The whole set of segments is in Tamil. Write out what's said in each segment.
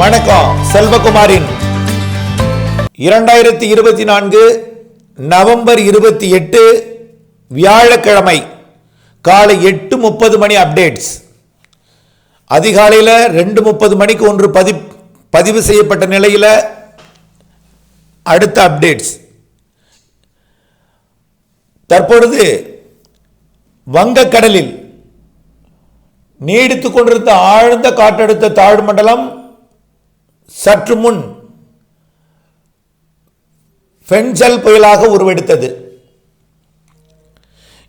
வணக்கம் செல்வகுமாரின் இரண்டாயிரத்தி இருபத்தி நான்கு நவம்பர் இருபத்தி எட்டு வியாழக்கிழமை காலை எட்டு முப்பது மணி அப்டேட்ஸ் அதிகாலையில் ரெண்டு முப்பது மணிக்கு ஒன்று பதி பதிவு செய்யப்பட்ட நிலையில் அடுத்த அப்டேட்ஸ் தற்பொழுது வங்கக்கடலில் நீடித்துக் கொண்டிருந்த ஆழ்ந்த காற்றழுத்த தாழ்வு மண்டலம் சற்று முன் ஃபென்சல் புயலாக உருவெடுத்தது.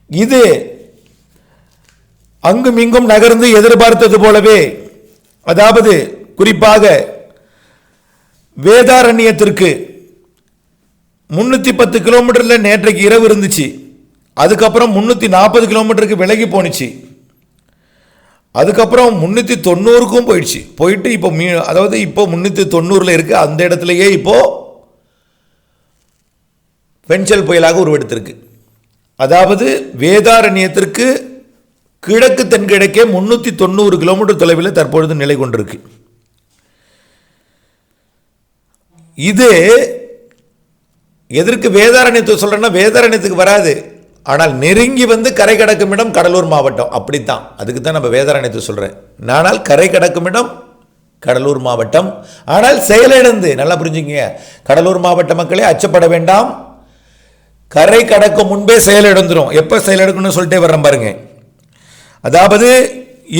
இது அங்கும் இங்கும் நகர்ந்து எதிர்பார்த்தது போலவே அதாவது குறிப்பாக வேதாரண்யத்திற்கு முன்னூற்றி பத்து கிலோமீட்டரில் நேற்றைக்கு இரவு இருந்துச்சு. அதுக்கப்புறம் முந்நூற்றி நாற்பது கிலோமீட்டருக்கு விலகி போணுச்சு. அதுக்கப்புறம் முந்நூற்றி தொண்ணூறுக்கும் போயிடுச்சு. போயிட்டு இப்போ மீ அதாவது இப்போ முந்நூற்றி தொண்ணூறில் இருக்குது அந்த இடத்துலையே இப்போது பென்சல் புயலாக உருவெடுத்திருக்கு. அதாவது வேதாரண்யத்திற்கு கிழக்கு தென்கிழக்கே முந்நூற்றி தொண்ணூறு கிலோமீட்டர் தொலைவில் தற்பொழுது நிலை கொண்டிருக்கு. இது எதற்கு வேதாரண்யத்தை சொல்கிறேன்னா வேதாரண்யத்துக்கு வராது. ஆனால் நெருங்கி வந்து கரை கடக்கும் இடம் கடலூர் மாவட்டம். அப்படித்தான். அதுக்கு தான் நம்ம வேதாரண்யத்தை சொல்கிறேன் ஆனால் கரை கடக்கும் இடம் கடலூர் மாவட்டம். ஆனால் செயலிழந்து நல்லா புரிஞ்சுங்க கடலூர் மாவட்ட மக்களே அச்சப்பட வேண்டாம். கரை கடக்கும் முன்பே செயலிழந்துடும் எப்போ செயலிழக்கணும்னு சொல்லிட்டே வர்றேன் பாருங்க. அதாவது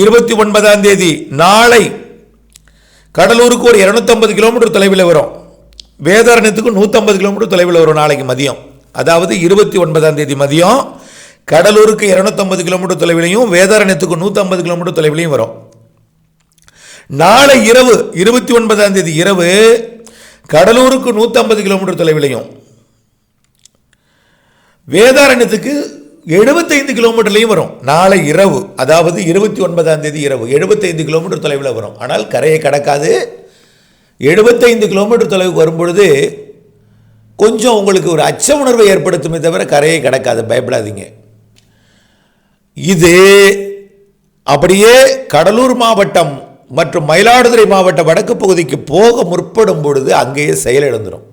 இருபத்தி ஒன்பதாம் தேதி நாளை கடலூருக்கு ஒரு இரநூத்தம்பது கிலோமீட்டர் தொலைவில் வரும். வேதாரண்யத்துக்கு நூற்றம்பது கிலோமீட்டர் தொலைவில் வரும் நாளைக்கு மதியம். அதாவது இருபத்தி ஒன்பதாம் தேதி மதியம் கடலூருக்கு இரநூத்தம்பது கிலோமீட்டர் தொலைவிலையும் வேதாரண்யத்துக்கு நூற்றம்பது கிலோமீட்டர் தொலைவிலையும் வரும். நாளை இரவு இருபத்தி ஒன்பதாம் தேதி இரவு கடலூருக்கு நூற்றம்பது கிலோமீட்டர் தொலைவிலையும் வேதாரண்யத்துக்கு எழுபத்தைந்து கிலோமீட்டர்லையும் வரும். நாளை இரவு அதாவது இருபத்தி ஒன்பதாம் தேதி இரவு எழுபத்தைந்து கிலோமீட்டர் தொலைவில் வரும். ஆனால் கரையை கடக்காது. எழுபத்தைந்து கிலோமீட்டர் தொலைவுக்கு வரும்பொழுது கொஞ்சம் உங்களுக்கு ஒரு அச்ச உணர்வை ஏற்படுத்துமே தவிர கரையை கிடக்காது பயப்படாதீங்க. இது அப்படியே கடலூர் மாவட்டம் மற்றும் மயிலாடுதுறை மாவட்ட வடக்கு பகுதிக்கு போக முற்படும் பொழுது அங்கேயே செயலிழந்துடும்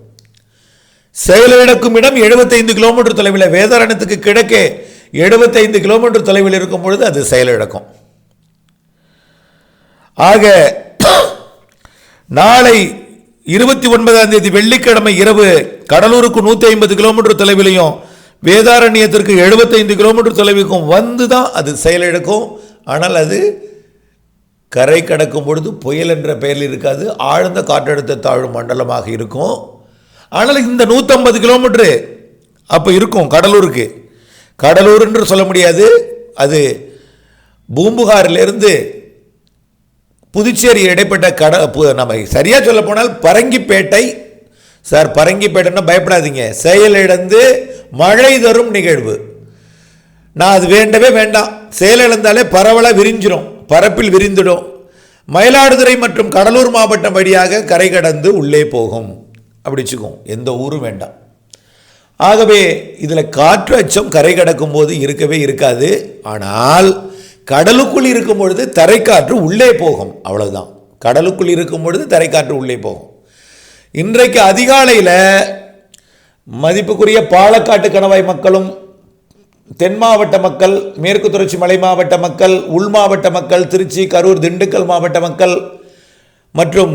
செயலிழக்கும் இடம் எழுபத்தைந்து கிலோமீட்டர் தொலைவில் வேதாரணத்துக்கு கிழக்கே எழுபத்தைந்து கிலோமீட்டர் தொலைவில் இருக்கும் பொழுது அது செயலிழக்கும் ஆக நாளை இருபத்தி ஒன்பதாம் தேதி வெள்ளிக்கிழமை இரவு கடலூருக்கு நூற்றி ஐம்பது கிலோமீட்டர் தொலைவிலையும் வேதாரண்யத்திற்கு எழுபத்தைந்து கிலோமீட்டர் தொலைவுக்கும் வந்து தான் அது செயலிழக்கும். ஆனால் அது கரை கடக்கும் பொழுது புயல் என்ற பெயரில் இருக்காது ஆழ்ந்த காற்றழுத்த தாழ்வு மண்டலமாக இருக்கும். ஆனால் இந்த நூற்றம்பது கிலோமீட்ரு அப்போ இருக்கும் கடலூருக்கு. கடலூர் என்று சொல்ல முடியாது அது பூம்புகாரிலிருந்து புதுச்சேரி இடைப்பட்ட கட பு- நம்ம சரியாக சொல்ல போனால் பரங்கிப்பேட்டை சார் பரங்கிப்பேட்டைன்னா பயப்படாதீங்க. செயலிழந்து மழை தரும் நிகழ்வு. நான் அது வேண்டவே வேண்டாம். செயலிழந்தாலே பரவலாக விரிஞ்சிடும் பரப்பில் விரிந்துடும். மயிலாடுதுறை மற்றும் கடலூர் மாவட்டம் வழியாக கரை கடந்து உள்ளே போகும். அப்படிச்சுக்கும் எந்த ஊரும் வேண்டாம். ஆகவே இதில் காற்று அச்சம் கரை கடக்கும் போது இருக்கவே இருக்காது. ஆனால் கடலுக்குள் இருக்கும் பொழுது தரைக்காற்று உள்ளே போகும். அவ்வளவுதான். கடலுக்குள் இருக்கும் பொழுது தரைக்காற்று உள்ளே போகும். இன்றைக்கு அதிகாலையில் மதிப்புக்குரிய பாலக்காட்டு கணவாய் மக்களும் தென் மாவட்ட மக்கள் மேற்கு தொடர்ச்சி மலை மாவட்ட மக்கள் உள் மாவட்ட மக்கள் திருச்சி கரூர் திண்டுக்கல் மாவட்ட மக்கள் மற்றும்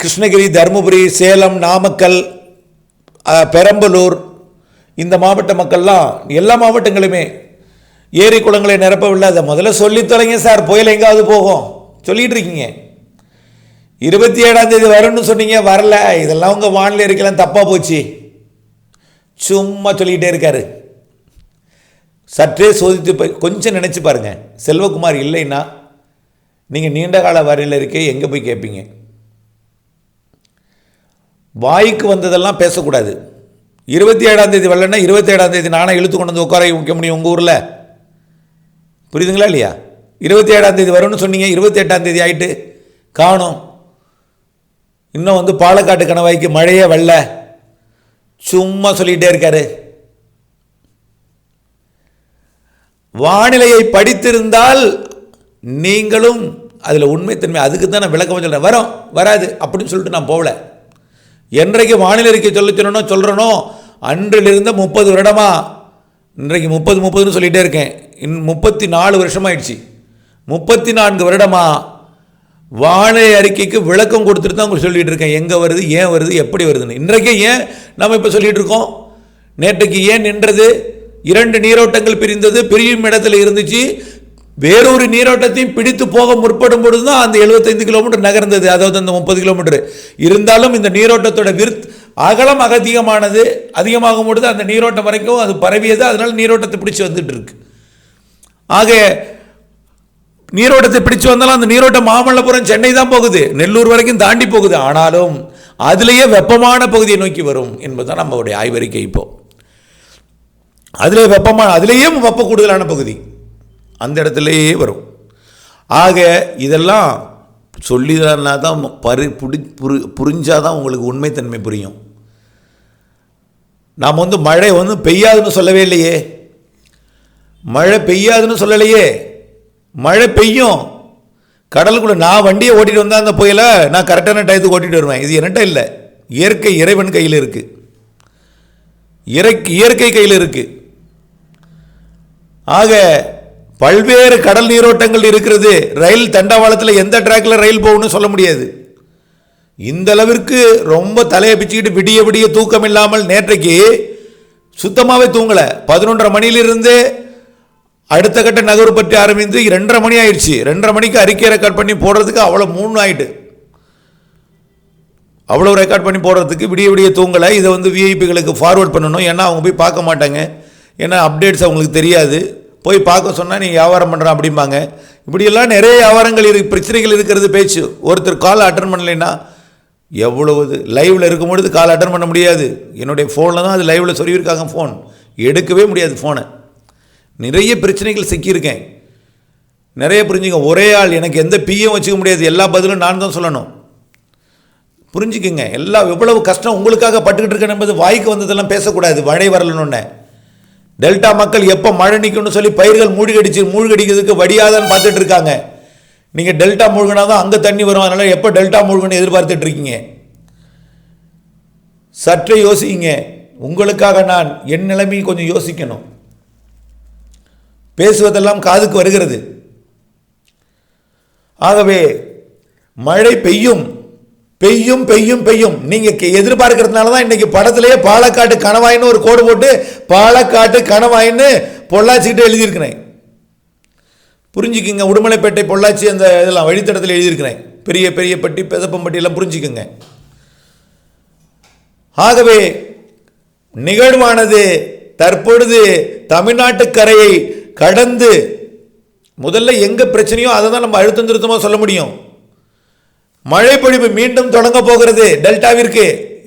கிருஷ்ணகிரி தருமபுரி சேலம் நாமக்கல் பெரம்பலூர் இந்த மாவட்ட மக்கள்லாம் எல்லா மாவட்டங்களுமே ஏரி குளங்களை நிரப்பவில்லை. அதை முதல்ல சொல்லித் தொலைங்க சார். புயல் எங்காவது போகும். சொல்லிட்டு இருக்கீங்க. இருபத்தி ஏழாம் தேதி வரும்னு சொன்னீங்க. வரல. இதெல்லாம் உங்கள் வானிலை இருக்கலாம் தப்பாக போச்சு. சும்மா சொல்லிக்கிட்டே இருக்காரு. சற்றே சோதித்து போய் கொஞ்சம் நினச்சி பாருங்க. செல்வகுமார் இல்லைன்னா நீங்கள் நீண்ட கால வரையில் இருக்கே எங்கே போய் கேட்பீங்க வாய்க்கு வந்ததெல்லாம் பேசக்கூடாது. இருபத்தி ஏழாம் தேதி வரலன்னா இருபத்தி ஏழாம் தேதி நானே இழுத்து கொண்டு வந்து உட்கார வைக்க முடியும் உங்கள் ஊரில். புரியுதுங்களா இல்லையா? இருபத்தி ஏழாம் தேதி வரும்னு சொன்னீங்க இருபத்தி எட்டாம் தேதி ஆயிட்டு காணும். இன்னும் வந்து பாலக்காட்டு கணவாய்க்கு மழையே வரல. சும்மா சொல்லிகிட்டே இருக்காரு. வானிலையை படித்திருந்தால் நீங்களும் அதில் உண்மைத்தன்மை அதுக்கு தான் நான் விளக்கம் சொல்கிறேன் வரும் வராது அப்படின்னு சொல்லிட்டு நான் போகல. என்றைக்கு வானிலை அறிக்கை சொல்ல சொல்லணும் சொல்கிறனோ அன்றிலிருந்து முப்பது வருடமாக இன்றைக்கு முப்பது முப்பதுன்னு சொல்லிகிட்டே இருக்கேன். இன் முப்பத்தி நாலு வருஷமாயிடுச்சு. முப்பத்தி நான்கு வருடமாக வானிலை அறிக்கைக்கு விளக்கம் கொடுத்துட்டு தான் உங்களுக்கு சொல்லிட்டு இருக்கேன். எங்கே வருது ஏன் வருது எப்படி வருதுன்னு. இன்றைக்கு ஏன் நம்ம இப்போ சொல்லிகிட்டு இருக்கோம்? நேற்றைக்கு ஏன் நின்றது? இரண்டு நீரோட்டங்கள் பிரிந்தது பிரியும் இடத்துல இருந்துச்சு. வேறொரு நீரோட்டத்தையும் பிடித்து போக முற்படும் பொழுது தான் அந்த 75 கிலோமீட்டர் நகர்ந்தது. அதாவது அந்த முப்பது கிலோமீட்டர். இருந்தாலும் இந்த நீரோட்டத்தோட விருத் அகலம் அகதிகமானது அதிகமாகும் பொழுது அந்த நீரோட்டம் வரைக்கும் அது பரவியது. அதனால் நீரோட்டத்தை பிடிச்சி வந்துட்டு இருக்கு. ஆக நீரோட்டத்தை பிடிச்சு வந்தாலும் அந்த நீரோட்டம் மாமல்லபுரம் சென்னை தான் போகுது. நெல்லூர் வரைக்கும் தாண்டி போகுது. ஆனாலும் அதுலேயே வெப்பமான பகுதியை நோக்கி வரும் என்பதுதான் நம்மளுடைய ஆய்வறிக்கை இப்போ. அதிலே வெப்பமான அதுலேயே வெப்ப கூடுதலான பகுதி அந்த இடத்துலையே வரும். ஆக இதெல்லாம் சொல்லிதானா தான் பரி புடி புரி புரிஞ்சாதான் உங்களுக்கு உண்மைத்தன்மை புரியும். நாம் வந்து மழை வந்து பெய்யாதுன்னு சொல்லவே இல்லையே. மழை பெய்யாதுன்னு சொல்லலையே. மழை பெய்யும். கடலுக்குள்ள நான் வண்டியை ஓட்டிட்டு வந்தால் அந்த புயலை நான் கரெக்டான டயத்துக்கு ஓட்டிட்டு வருவேன். இது என்கிட்ட இல்லை. இயற்கை இறைவன் கையில் இருக்கு. இறை இயற்கை கையில் இருக்கு. ஆக பல்வேறு கடல் நீரோட்டங்கள் இருக்கிறது. ரயில் தண்டவாளத்தில் எந்த ட்ராக்ல ரயில் போகணும்னு சொல்ல முடியாது. இந்த அளவிற்கு ரொம்ப தலையை பிச்சுக்கிட்டு விடிய விடிய தூக்கம் இல்லாமல் நேற்றைக்கு சுத்தமாகவே தூங்கலை. பதினொன்றரை மணியிலிருந்து அடுத்த கட்ட நகர்வு பற்றி ஆரம்பித்து ரெண்டரை மணி ஆயிடுச்சு. ரெண்டரை மணிக்கு அறிக்கை ரெக்கார்ட் பண்ணி போடுறதுக்கு அவ்வளோ மூணு ஆயிட்டு. அவ்வளோ ரெக்கார்ட் பண்ணி போடுறதுக்கு விடிய விடிய தூங்கலை. இதை வந்து விஐபிகளுக்கு ஃபார்வர்ட் பண்ணணும். ஏன்னா அவங்க போய் பார்க்க மாட்டாங்க. ஏன்னா அப்டேட்ஸ் அவங்களுக்கு தெரியாது. போய் பார்க்க சொன்னால் நீங்கள் வியாபாரம் பண்ணுறான் அப்படிம்பாங்க. இப்படியெல்லாம் நிறைய வியாபாரங்கள் இரு பிரச்சனைகள் இருக்கிறது பேச்சு. ஒருத்தர் கால் அட்டன் பண்ணலைன்னா எவ்வளவு லைவில் இருக்கும் பொழுது கால் அட்டன் பண்ண முடியாது. என்னுடைய ஃபோனில் தான் அது லைவில் சொல்லியிருக்காங்க ஃபோன் எடுக்கவே முடியாது ஃபோனை நிறைய பிரச்சனைகள் சிக்கியிருக்கேன். நிறைய புரிஞ்சுங்க ஒரே ஆள் எனக்கு எந்த பியும் வச்சுக்க முடியாது. எல்லா பதிலும் நான் தான் சொல்லணும். புரிஞ்சுக்குங்க எல்லா எவ்வளவு கஷ்டம் உங்களுக்காக பட்டுக்கிட்டு இருக்கேன் என்பது வாய்க்கு வந்ததெல்லாம் பேசக்கூடாது. மழை வரலன்னு டெல்டா மக்கள் எப்போ மழை நிற்கும்னு சொல்லி பயிர்கள் மூழ்கடிச்சு மூழ்கடிக்கிறதுக்கு வடியாதான்னு பார்த்துட்டு இருக்காங்க. நீங்கள் டெல்டா மூழ்கினா தான் அங்கே தண்ணி வரும். அதனால் எப்போ டெல்டா மூழ்கணும் எதிர்பார்த்துட்டு இருக்கீங்க? சற்றே யோசிங்க. உங்களுக்காக நான் என் நிலைமையை கொஞ்சம் யோசிக்கணும். பேசுவதெல்லாம் காதுக்கு வருகிறது. ஆகவே மழை பெய்யும். பெய்யும் பெய்யும் பெய்யும். நீங்கள் எதிர்பார்க்கறதுனால தான் இன்றைக்கி படத்திலேயே பாலக்காட்டு கணவாயின்னு ஒரு கோடு போட்டு பாலக்காட்டு கணவாயின்னு பொள்ளாச்சிக்கிட்டே எழுதியிருக்கிறேன். புரிஞ்சுக்குங்க. உடுமலைப்பேட்டை பொள்ளாச்சி அந்த இதெல்லாம் வழித்தடத்தில் எழுதியிருக்கிறேன். பெரிய பெரிய பட்டி பெதப்பம்பட்டி எல்லாம் புரிஞ்சுக்குங்க. ஆகவே நிகழ்வானது தற்பொழுது தமிழ்நாட்டு கரையை கடந்து முதல்ல எங்கே பிரச்சனையோ அதை தான் நம்ம அழுத்தம் திருத்தமாக சொல்ல முடியும். மழை பொழிவு மீண்டும் தொடங்க போகிறது டெல்டாவிற்கு.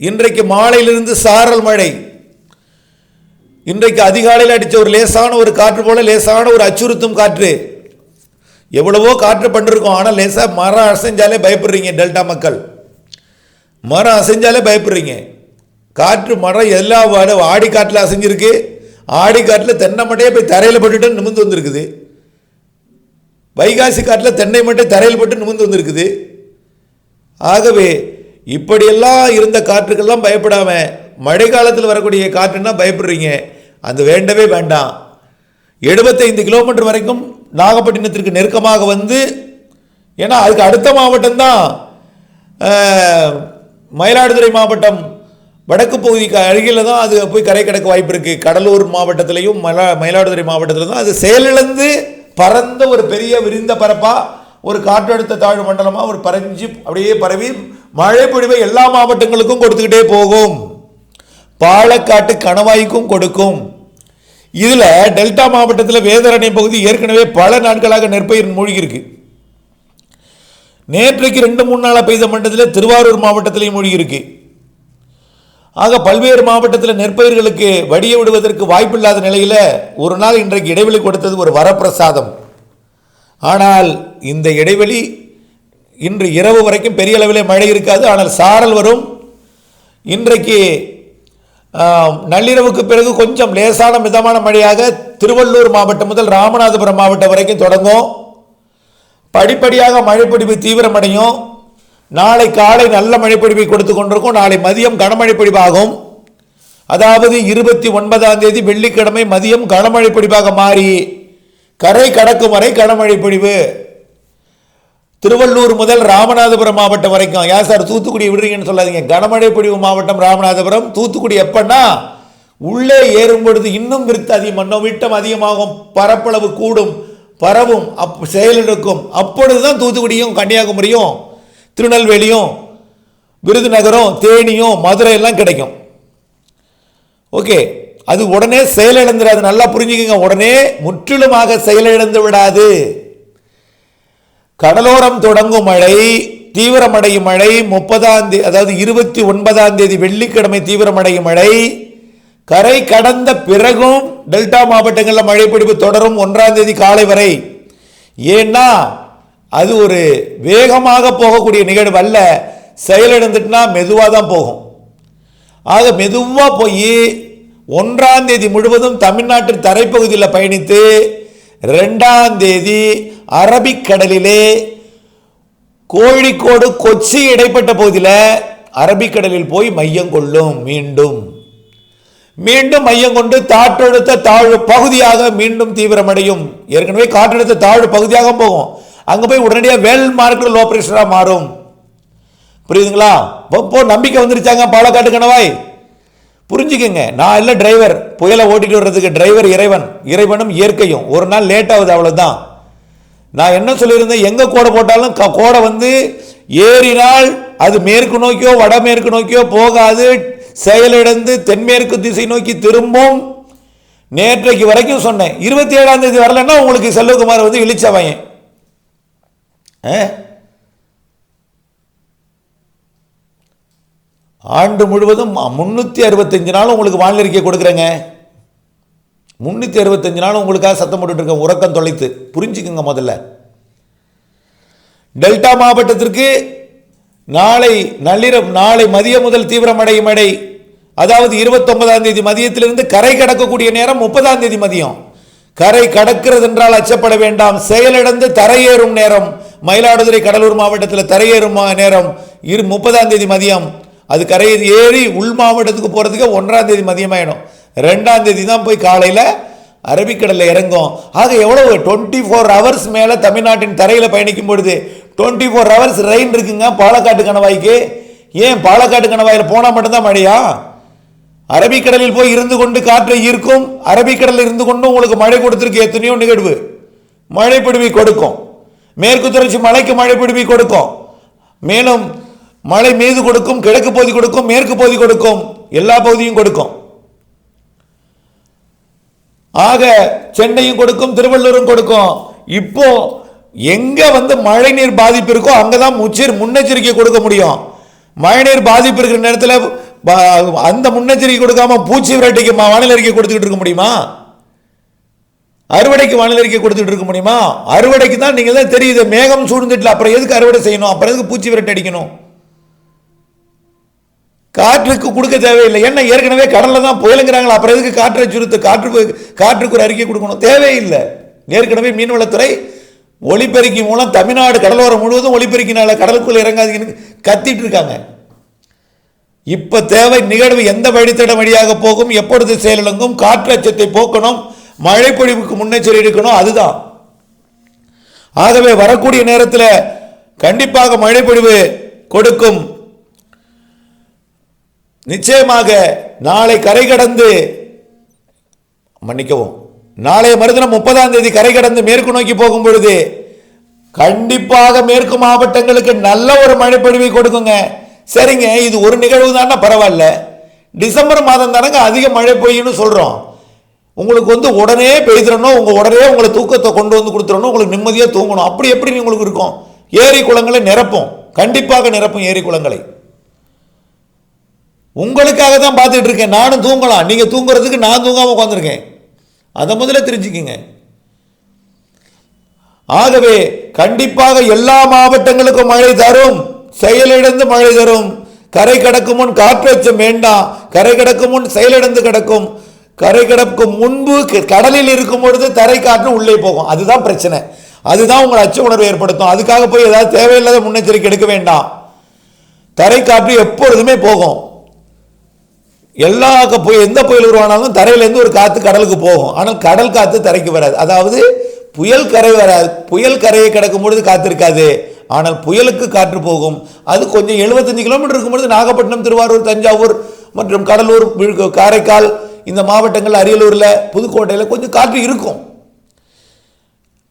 இன்றைக்கு மாலையிலிருந்து சாரல் மழை. இன்றைக்கு அதிகாலையில் அடித்த ஒரு லேசான ஒரு காற்று போல லேசான ஒரு அச்சுறுத்தும் காற்று. எவ்வளவோ காற்று பண்ணிருக்கோம் ஆனால் லேசாக மரம் அசைஞ்சாலே பயப்படுறீங்க டெல்டா மக்கள். மரம் அசைஞ்சாலே பயப்படுறீங்க. காற்று மரம் எல்லா ஆடி காட்டில் அசைஞ்சிருக்கு. ஆடி காட்டில் தென்னை மட்டையே போய் தரையில் பட்டுட்டு நிமிந்து வந்திருக்குது. வைகாசி காட்டில் தென்னை மட்டை தரையில் பட்டு நிமிந்து வந்திருக்குது. ஆகவே இப்படியெல்லாம் இருந்த காற்றுக்கெல்லாம் பயப்படாமல் மழை காலத்தில் வரக்கூடிய காற்றுன்னா பயப்படுறீங்க. அது வேண்டவே வேண்டாம். 75 கிலோமீட்டர் வரைக்கும் நாகப்பட்டினத்திற்கு நெருக்கமாக வந்து ஏன்னா அதுக்கு அடுத்த மாவட்டம் தான் மயிலாடுதுறை மாவட்டம் வடக்கு பகுதிக்கு அருகில் தான் அது போய் கரை கிடக்க வாய்ப்பு இருக்குது கடலூர் மாவட்டத்திலையும் மயிலா மயிலாடுதுறை மாவட்டத்தில் தான் அது செயலிழந்து பறந்த ஒரு பெரிய விரிந்த பரப்பாக ஒரு காற்றழுத்த தாழ்வு மண்டலமாக ஒரு பறஞ்சு அப்படியே பரவி மழை பொழிவை எல்லா மாவட்டங்களுக்கும் கொடுத்துக்கிட்டே போகும். பாலக்காட்டு கணவாய்க்கும் கொடுக்கும். இதில் டெல்டா மாவட்டத்தில் வேதாரண்யம் பகுதி ஏற்கனவே பல நாட்களாக நெற்பயிர் மூழ்கியிருக்கு. நேற்றைக்கு ரெண்டு மூணு நாளாக பெய்த மண்டலத்தில் திருவாரூர் மாவட்டத்திலையும் மூழ்கியிருக்கு. ஆக பல்வேறு மாவட்டத்தில் நெற்பயிர்களுக்கு வடிய விடுவதற்கு வாய்ப்பில்லாத நிலையில் ஒரு நாள் இன்றைக்கு இடைவெளி கொடுத்தது ஒரு வரப்பிரசாதம். ஆனால் இந்த இடைவெளி இன்று இரவு வரைக்கும் பெரிய அளவிலே மழை இருக்காது. ஆனால் சாரல் வரும். இன்றைக்கு நள்ளிரவுக்கு பிறகு கொஞ்சம் லேசான மிதமான மழையாக திருவள்ளூர் மாவட்டம் முதல் ராமநாதபுரம் மாவட்டம் வரைக்கும் தொடங்கும். படிப்படியாக மழைப்பொடிவு தீவிரமடையும். நாளை காலை நல்ல மழைப்பொடிவை கொடுத்து கொண்டிருக்கும். நாளை மதியம் கனமழைப்பொடிவாகும் அதாவது இருபத்தி ஒன்பதாம் தேதி வெள்ளிக்கிழமை மதியம் கனமழை மாறி கரை கடக்கும் வரை கனமழை பொழிவு திருவள்ளூர் முதல் ராமநாதபுரம் மாவட்டம் வரைக்கும். ஏன் சார்? தூத்துக்குடி விடுறீங்கன்னு சொல்லாதீங்க. கனமழை பொழிவு மாவட்டம் ராமநாதபுரம். தூத்துக்குடி எப்பன்னா உள்ளே ஏறும் பொழுது இன்னும் விருத்து அதிகம். விட்டம் அதிகமாகும். பரப்பளவு கூடும். பரவும். அப் செயலிழக்கும் அப்பொழுதுதான் தூத்துக்குடியும் கன்னியாகுமரியும் திருநெல்வேலியும் விருதுநகரும் தேனியும் மதுரை எல்லாம் கிடைக்கும். ஓகே. அது உடனே செயலிழந்துடாது நல்லா புரிஞ்சுக்கங்க. உடனே முற்றிலுமாக செயலிழந்து விடாது. கடலோரம் தொடங்கும் மழை தீவிரமடையும் மழை முப்பதாம் தேதி அதாவது இருபத்தி ஒன்பதாம் தேதி வெள்ளிக்கிழமை தீவிரமடையும் மழை. கரை கடந்த பிறகும் டெல்டா மாவட்டங்களில் மழை பிடிப்பு தொடரும் ஒன்றாம் தேதி காலை வரை. ஏன்னா அது ஒரு வேகமாக போகக்கூடிய நிகழ்வு அல்ல. செயலிழந்துட்டுனா மெதுவாக தான் போகும். ஆக மெதுவாக போய் ஒன்றாம் தேதி முழுவதும் தமிழ்நாட்டின் தரைப்பகுதியில் பயணித்து ரெண்டாம் தேதி அரபிக்கடலிலே கோழிக்கோடு கொச்சி இடைப்பட்ட பகுதியில் அரபிக்கடலில் போய் மையம் கொள்ளும். மீண்டும். மீண்டும் மையம் கொண்டு காற்றழுத்த தாழ்வு பகுதியாக மீண்டும் தீவிரமடையும். ஏற்கனவே காற்றழுத்த தாழ்வு பகுதியாக போகும். அங்கே போய் உடனடியாக வேல் மார்க்கில் லோ ப்ரெஷராக மாறும். புரியுதுங்களா? இப்போ நம்பிக்கை வந்துருச்சாங்க பாலக்காட்டு கணவாய். புரிஞ்சுக்கங்க. நான் இல்லை டிரைவர் புயலை ஓட்டிட்டு வர்றதுக்கு டிரைவர் இறைவன். இறைவனும் இயற்கையும். ஒரு நாள் லேட் ஆகுது அவ்வளோதான் நான் என்ன சொல்லியிருந்தேன்? எங்கே கோடை போட்டாலும் க- கோடை வந்து ஏறினால் அது மேற்கு நோக்கியோ வடமேற்கு நோக்கியோ போகாது. செயலிழந்து தென்மேற்கு திசை நோக்கி திரும்பும். நேற்றைக்கு வரைக்கும் சொன்னேன். இருபத்தி ஏழாம் தேதி வரலன்னா உங்களுக்கு செல்வகுமார் வந்து இழிச்சவன் ஆண்டு முழுவதும் முந்நூற்றி அறுபத்தஞ்சு நாள் உங்களுக்கு வானிலை அறிக்கை கொடுக்குறேங்க. முந்நூற்றி அறுபத்தஞ்சு நாள் உங்களுக்காக சத்தம் போட்டுட்ருக்கேன் உறக்கம் தொலைத்து. புரிஞ்சுக்குங்க முதல்ல. டெல்டா மாவட்டத்திற்கு நாளை நள்ளிரவு நாளை மதியம் முதல் தீவிரமடையும் எடை. அதாவது இருபத்தொன்பதாம் தேதி மதியத்திலிருந்து கரை கடக்கக்கூடிய நேரம் முப்பதாம் தேதி மதியம். கரை கடக்கிறது என்றால் அச்சப்பட வேண்டாம். செயலிழந்து தரையேறும் நேரம். மயிலாடுதுறை கடலூர் மாவட்டத்தில் தரையேறும் நேரம். இரு முப்பதாம் தேதி மதியம். அது கரையில் ஏறி உள் மாவட்டத்துக்கு போகிறதுக்கு ஒன்றாம் தேதி மதியமாயிடும். ரெண்டாம் தேதி தான் போய் காலையில் அரபிக்கடலில் இறங்கும். ஆக எவ்வளவு? டுவெண்ட்டி ஃபோர் ஹவர்ஸ் மேலே தமிழ்நாட்டின் தரையில் பயணிக்கும் பொழுது டுவெண்ட்டி ஃபோர் ஹவர்ஸ் ரெயின் இருக்குங்க பாலக்காட்டு கணவாய்க்கு. ஏன் பாலக்காட்டு கணவாயில் போனால் மட்டும்தான் மழையா? அரபிக்கடலில் போய் இருந்து கொண்டு காற்றை ஈர்க்கும் அரபிக்கடலில் இருந்து கொண்டு உங்களுக்கு மழை கொடுத்துருக்கு எத்தனையோ நிகழ்வு. மழை பிடிவி கொடுக்கும். மேற்கு தொடர்ச்சி மலைக்கு மழை பிடிவி கொடுக்கும். மேலும் மழை மீது கொடுக்கும் கிழக்கு பகுதி கொடுக்கும் மேற்கு பகுதி கொடுக்கும் எல்லா பகுதியும் கொடுக்கும். ஆக சென்னையும் கொடுக்கும் திருவள்ளூரும் கொடுக்கும். இப்போ எங்க வந்து மழைநீர் பாதிப்பு இருக்கோ அங்கதான் முச்சீர் முன்னெச்சரிக்கை கொடுக்க முடியும். மழைநீர் பாதிப்பு இருக்கிற நேரத்தில் அந்த முன்னெச்சரிக்கை கொடுக்காம பூச்சி விரட்டிக்கு வானிலை அறிக்கை கொடுத்துக்கிட்டு இருக்க முடியுமா? அறுவடைக்கு வானிலை அறிக்கை கொடுத்துட்டு இருக்க முடியுமா? அறுவடைக்கு தான் நீங்க தான் தெரியுது மேகம் சூழ்ந்துட்டுல அப்புறம் எதுக்கு அறுவடை செய்யணும்? அப்புறம் எதுக்கு பூச்சி விரட்டி அடிக்கணும்? காற்றுக்கு கொடுக்க தேவையில்லை. ஏன்னா ஏற்கனவே கடலில் தான் புயலுங்கிறாங்களா? அப்புறம் எதுக்கு காற்றை சுருத்து காற்று காற்றுக்கு ஒரு அறிக்கை கொடுக்கணும்? தேவையில்லை. ஏற்கனவே மீன்வளத்துறை ஒளிப்பெருக்கி மூலம் தமிழ்நாடு கடலோரம் முழுவதும் ஒளிப்பெருக்கினால கடலுக்குள்ளே இறங்காதீங்கன்னு கத்திட்டு இருக்காங்க. இப்போ தேவை நிகழ்வு எந்த வழித்தட வழியாக போகும் எப்பொழுது செயலிழங்கும் காற்று அச்சத்தை போக்கணும் மழை பொழிவுக்கு முன்னெச்சரிக்கை எடுக்கணும் அதுதான். ஆகவே வரக்கூடிய நேரத்தில் கண்டிப்பாக மழை பொழிவு கொடுக்கும். நிச்சயமாக நாளை கரை கடந்து மன்னிக்கவும் நாளைய மறுதினம் முப்பதாம் தேதி கரை கடந்து மேற்கு நோக்கி போகும் பொழுது கண்டிப்பாக மேற்கு மாவட்டங்களுக்கு நல்ல ஒரு மழைப்பொழிவை கொடுக்குங்க. சரிங்க இது ஒரு நிகழ்வு தானே பரவாயில்ல. டிசம்பர் மாதம் தானங்க அதிக மழை பெய்யும்னு சொல்கிறோம் உங்களுக்கு வந்து உடனே பெய்திடணும் உங்கள் உடனே உங்களை தூக்கத்தை கொண்டு வந்து கொடுத்துடணும் உங்களுக்கு நிம்மதியாக தூங்கணும். அப்படி எப்படி உங்களுக்கு இருக்கும்? ஏரி குளங்களை நிரப்பும். கண்டிப்பாக நிரப்பும் ஏரி குளங்களை. உங்களுக்காக தான் பார்த்துட்டு இருக்கேன் நானும் தூங்கலாம். நீங்கள் தூங்குறதுக்கு நான் தூங்காமல் உட்காந்துருக்கேன் அதை முதல்ல தெரிஞ்சுக்கிங்க. ஆகவே கண்டிப்பாக எல்லா மாவட்டங்களுக்கும் மழை தரும். செயலிழந்து மழை தரும். கரை கடக்கும் முன் காற்றச்சம் வேண்டாம். கரை கடக்கும் முன் செயலிழந்து கிடக்கும். கரை கடக்கும் முன்பு கடலில் இருக்கும் பொழுது தரை காற்று உள்ளே போகும். அதுதான் பிரச்சனை. அதுதான் உங்களை அச்ச உணர்வு ஏற்படுத்தும். அதுக்காக போய் ஏதாவது தேவையில்லாத முன்னெச்சரிக்கை எடுக்க வேண்டாம். தரை காற்று எப்பொழுதுமே போகும். எல்லா புயல் எந்த புயல் உருவானாலும் தரையிலேருந்து ஒரு காற்று கடலுக்கு போகும். ஆனால் கடல் காற்று தரைக்கு வராது. அதாவது புயல் கரை வராது. புயல் கரையை கிடக்கும் பொழுது காற்று இருக்காது. ஆனால் புயலுக்கு காற்று போகும். அது கொஞ்சம் 75 கிலோமீட்டர் இருக்கும்பொழுது நாகப்பட்டினம் திருவாரூர் தஞ்சாவூர் மற்றும் கடலூர் காரைக்கால் இந்த மாவட்டங்கள் அரியலூரில் புதுக்கோட்டையில் கொஞ்சம் காற்று இருக்கும்.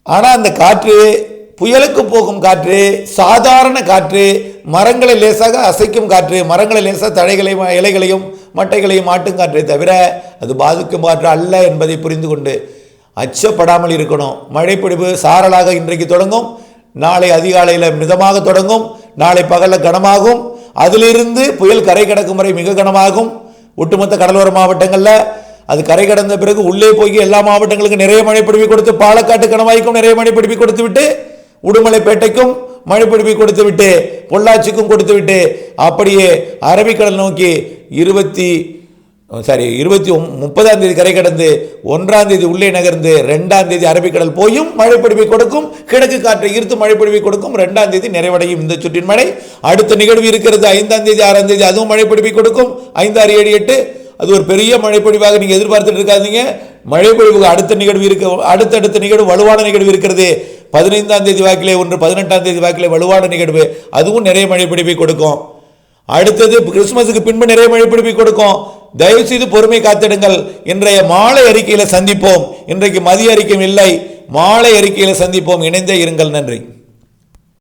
ஆனால் அந்த காற்று புயலுக்கு போகும் காற்று சாதாரண காற்று மரங்களை லேசாக அசைக்கும் காற்று மரங்களை லேசாக தழைகளையும் இலைகளையும் மட்டைகளையும் ஆட்டும் தவிர அது பாதிக்கும் காற்று அல்ல என்பதை புரிந்து கொண்டு அச்சப்படாமல் இருக்கணும். மழைப்பிடிப்பு சாரலாக இன்றைக்கு தொடங்கும். நாளை அதிகாலையில் மிதமாக தொடங்கும். நாளை பகலில் கனமாகும். அதிலிருந்து புயல் கரை கடக்கும் வரை மிக கனமாகும். ஒட்டுமொத்த கடலோர மாவட்டங்களில் அது கரை கடந்த பிறகு உள்ளே போய் எல்லா மாவட்டங்களுக்கும் நிறைய மழை பிடிப்பி கொடுத்து பாலக்காட்டு கணவாய்க்கும் நிறைய மழை பிடிப்பி கொடுத்து விட்டு உடுமலைப்பேட்டைக்கும் மழை பிடிப்பி கொடுத்து விட்டு பொள்ளாச்சிக்கும் கொடுத்து விட்டு அப்படியே அரபிக்கடல் நோக்கி இருபத்தி சாரி இருபத்தி முப்பதாம் தேதி கரை கடந்து ஒன்றாம் தேதி உள்ளே நகர்ந்து ரெண்டாம் தேதி அரபிக்கடல் போயும் மழை கொடுக்கும் கிழக்கு காற்றை ஈர்த்து மழை கொடுக்கும் ரெண்டாம் தேதி நிறைவடையும் இந்த சுற்றின் மழை. அடுத்த நிகழ்வு இருக்கிறது ஐந்தாம் தேதி ஆறாம் தேதி அதுவும் மழை கொடுக்கும். ஐந்து ஆறு ஏழு எட்டு அது ஒரு பெரிய மழைப்பொழிவாக நீங்கள் எதிர்பார்த்துட்டு இருக்காதீங்க. மழைப்பொழிவுக்கு அடுத்த நிகழ்வு இருக்க அடுத்தடுத்த நிகழ்வு வலுவான நிகழ்வு இருக்கிறது. பதினைந்தாம் தேதி வாக்கிலே ஒன்று பதினெட்டாம் தேதி வாக்கிலே வலுவான நிகழ்வு. அதுவும் நிறைய மழைப்பிடிப்பை கொடுக்கும். அடுத்தது கிறிஸ்துமஸுக்கு பின்பு நிறைய மழைப்பிடிப்பை கொடுக்கும். தயவு செய்து பொறுமை காத்திடுங்கள். இன்றைய மாலை அறிக்கையில் சந்திப்போம். இன்றைக்கு மதிய அறிக்கை இல்லை. மாலை அறிக்கையில் சந்திப்போம். இணைந்தே இருங்கள். நன்றி.